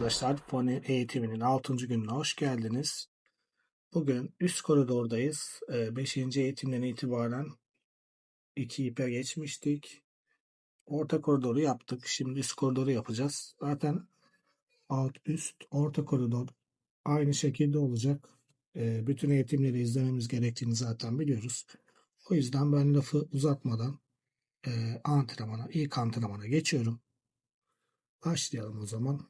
arkadaşlar. Foni eğitiminin 6. gününe hoş geldiniz. Bugün üst koridordayız. 5. eğitimden itibaren 2 ipe geçmiştik. Orta koridoru yaptık. Şimdi üst koridoru yapacağız. Zaten alt, üst, orta koridor aynı şekilde olacak. Ee, Bütün eğitimleri izlememiz gerektiğini zaten biliyoruz. O yüzden ben lafı uzatmadan e, antrenmana, ilk antrenmana geçiyorum. Başlayalım o zaman.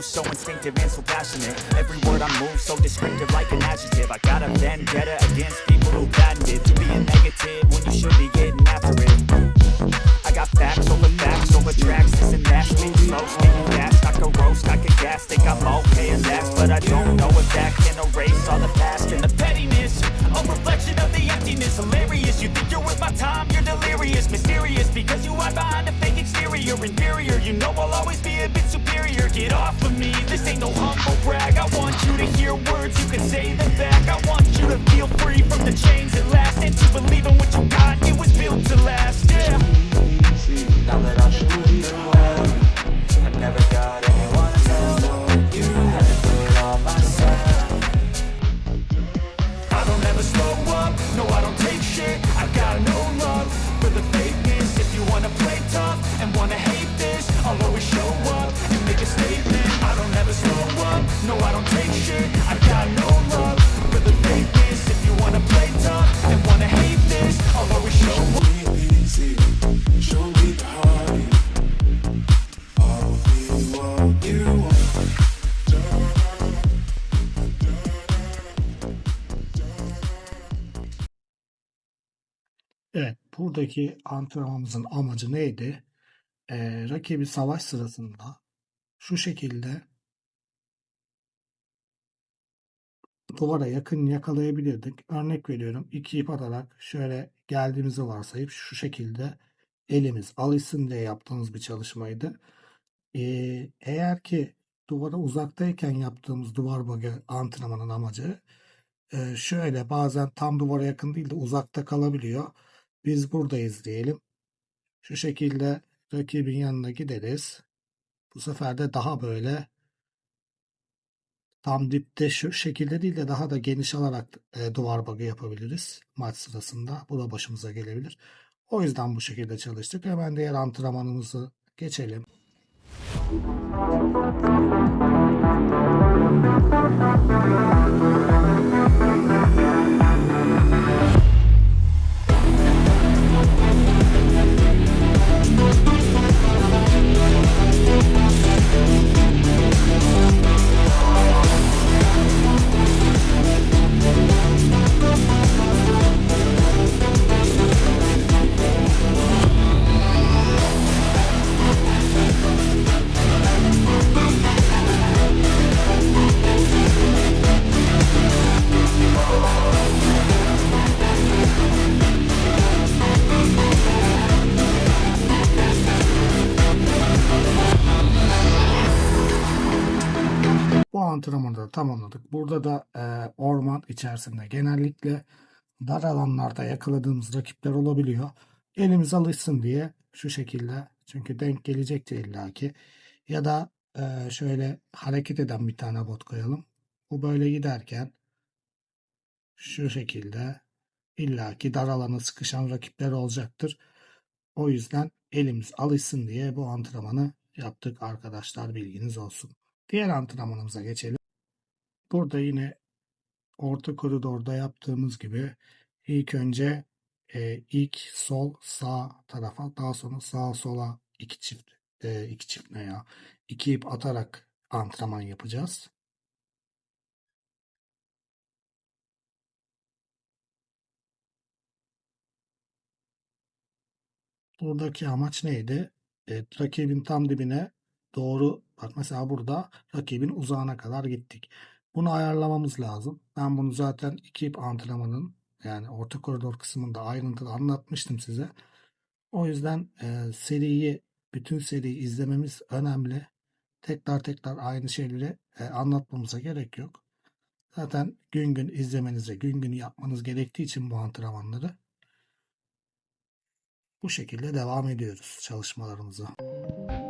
So instinctive and so passionate. Every word I move so descriptive like an adjective. I got a vendetta against people who patented To be a negative when you should be getting after it. I got facts over facts over tracks This and that, speak slow, speaking fast I can roast, I can gas, think I'm okay and that's But I don't know if that can erase all the past And the pettiness, a reflection of the emptiness. Hilarious, you think you're worth my time, you're delirious. Mysterious, because you hide behind a fake exterior. Inferior, you know I'll always be a bit superior Get off of me, this ain't no humble brag. I want you to hear words, you can say them back. I want you to feel free from the chains that last. And to believe in what you got, it was built to last, yeah. Now that I'm shooting buradaki antrenmanımızın amacı neydi? Ee, rakibi savaş sırasında şu şekilde duvara yakın yakalayabilirdik. Örnek veriyorum, iki ip atarak şöyle geldiğimizi varsayıp şu şekilde elimiz alışsın diye yaptığımız bir çalışmaydı. Ee, eğer ki duvara uzaktayken yaptığımız duvar bug'ı antrenmanın amacı e, şöyle bazen tam duvara yakın değil de uzakta kalabiliyor. Biz buradayız diyelim. Şu şekilde rakibin yanına gideriz. Bu sefer de daha böyle tam dipte şu şekilde değil de daha da geniş alarak e, duvar bug'ı yapabiliriz maç sırasında. Bu da başımıza gelebilir. O yüzden bu şekilde çalıştık. Hemen diğer antrenmanımızı geçelim. Bu antrenmanı da tamamladık. Burada da e, orman içerisinde genellikle dar alanlarda yakaladığımız rakipler olabiliyor. Elimiz alışsın diye şu şekilde çünkü denk gelecektir illaki. Ya da e, şöyle hareket eden bir tane bot koyalım. Bu böyle giderken şu şekilde illaki dar alana sıkışan rakipler olacaktır. O yüzden elimiz alışsın diye bu antrenmanı yaptık arkadaşlar bilginiz olsun. Diğer antrenmanımıza geçelim. Burada yine orta koridorda yaptığımız gibi ilk önce e, ilk sol sağ tarafa daha sonra sağ sola iki çift e, iki çift ne ya iki ip atarak antrenman yapacağız. Buradaki amaç neydi? E, rakibin tam dibine doğru bak mesela burada rakibin uzağına kadar gittik. Bunu ayarlamamız lazım. Ben bunu zaten iki antrenmanın yani orta koridor kısmında ayrıntılı anlatmıştım size. O yüzden e, seriyi bütün seriyi izlememiz önemli. Tekrar tekrar aynı şeyleri e, anlatmamıza gerek yok. Zaten gün gün izlemenize, gün gün yapmanız gerektiği için bu antrenmanları bu şekilde devam ediyoruz çalışmalarımıza. Şimdi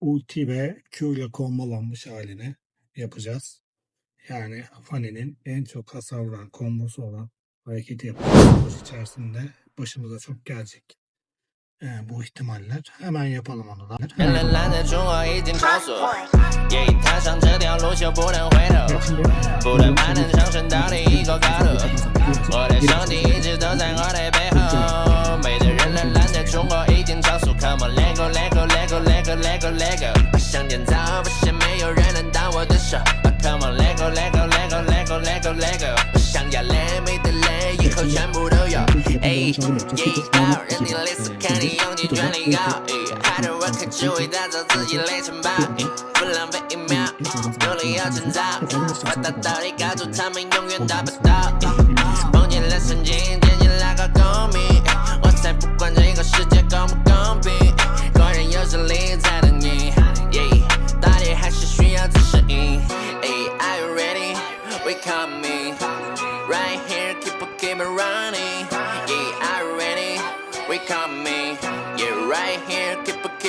ulti ve Q ile kombolanmış halini yapacağız. Yani Fanny'nin en çok hasar vuran kombosu olan hareketi yapacağız. İçerisinde başımıza çok gelecek. Ee, bu ihtimaller. Hemen yapalım onu da. 人 e l 任你 listen 看你用尽全力 call e hide the rock 只 dit. 一秒努力要把大道理告诉他们永远达不到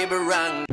boomerang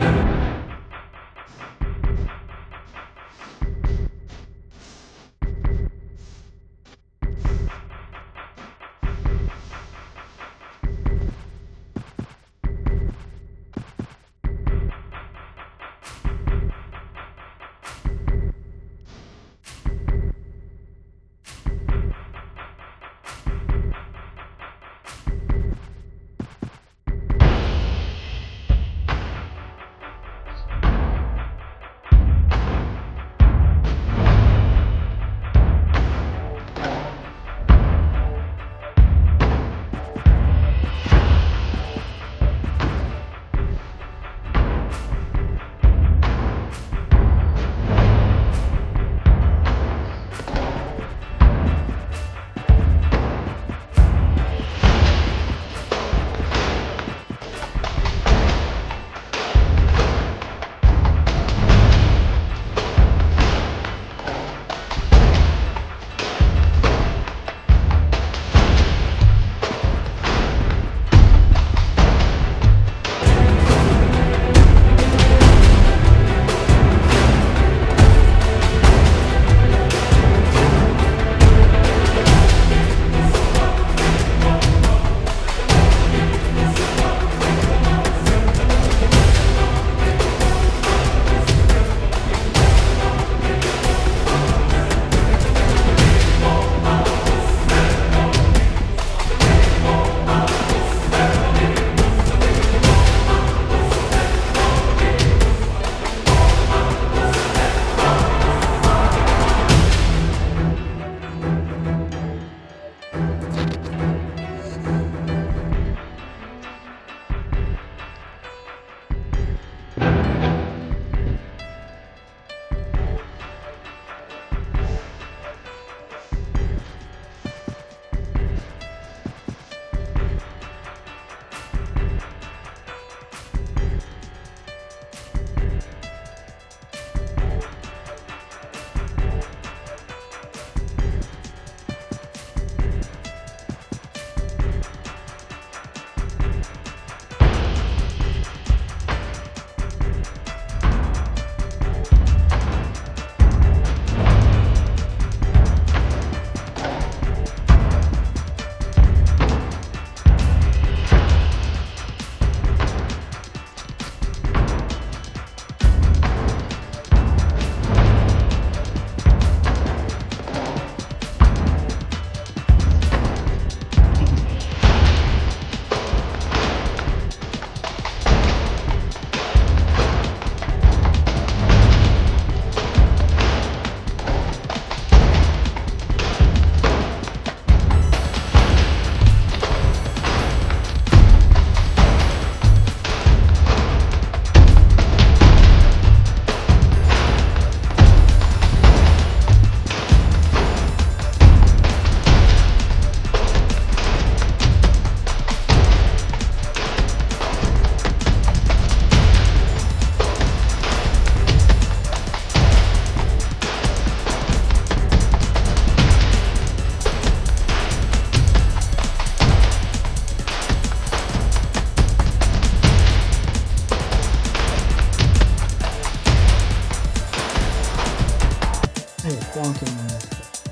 Evet bu antrenmanı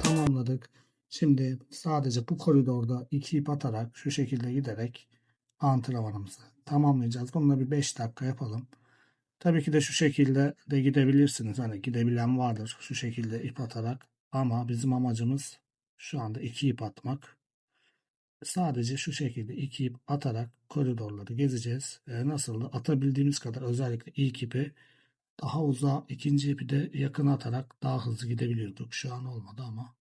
tamamladık. Şimdi sadece bu koridorda iki ip atarak şu şekilde giderek antrenmanımızı tamamlayacağız. Bunu bir 5 dakika yapalım. Tabii ki de şu şekilde de gidebilirsiniz. Hani gidebilen vardır şu şekilde ip atarak. Ama bizim amacımız şu anda iki ip atmak. Sadece şu şekilde iki ip atarak koridorları gezeceğiz. E, nasıl da atabildiğimiz kadar özellikle ilk ipi daha uzağa, ikinci ipi de yakın atarak daha hızlı gidebiliyorduk. Şu an olmadı ama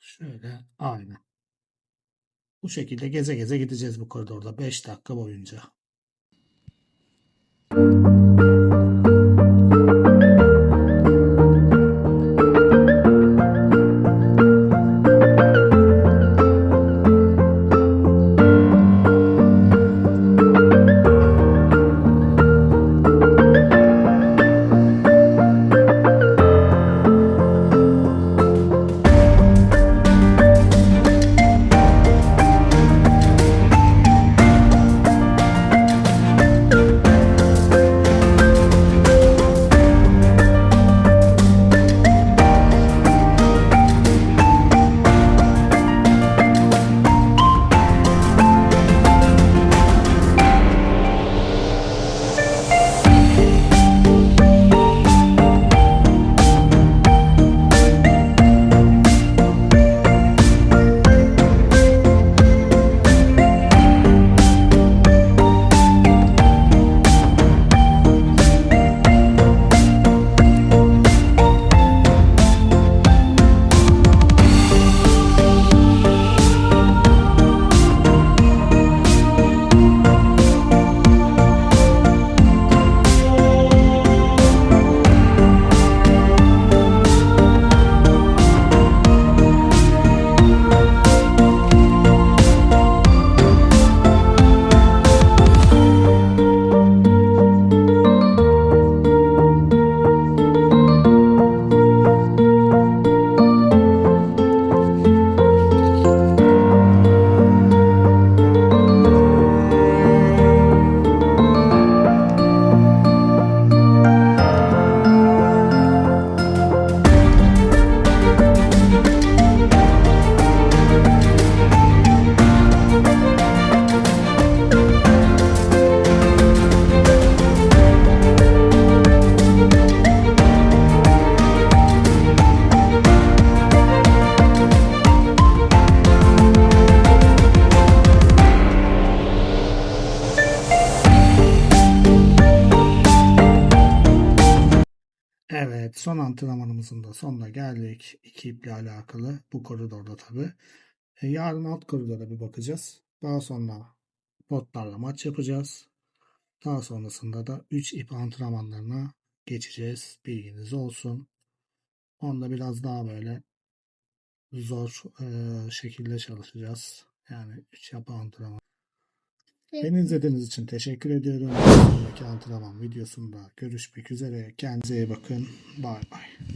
şöyle aynı. Bu şekilde geze geze gideceğiz bu koridorda 5 dakika boyunca. Son antrenmanımızın da sonuna geldik. İki iple alakalı bu koridorda tabii. E, yarın alt koridora bir bakacağız. Daha sonra botlarla maç yapacağız. Daha sonrasında da 3 ip antrenmanlarına geçeceğiz. Bilginiz olsun. Onda biraz daha böyle zor e, şekilde çalışacağız. Yani 3 yapı antrenman. Beni izlediğiniz için teşekkür ediyorum. Bir sonraki antrenman videosunda görüşmek üzere. Kendinize iyi bakın. Bay bay.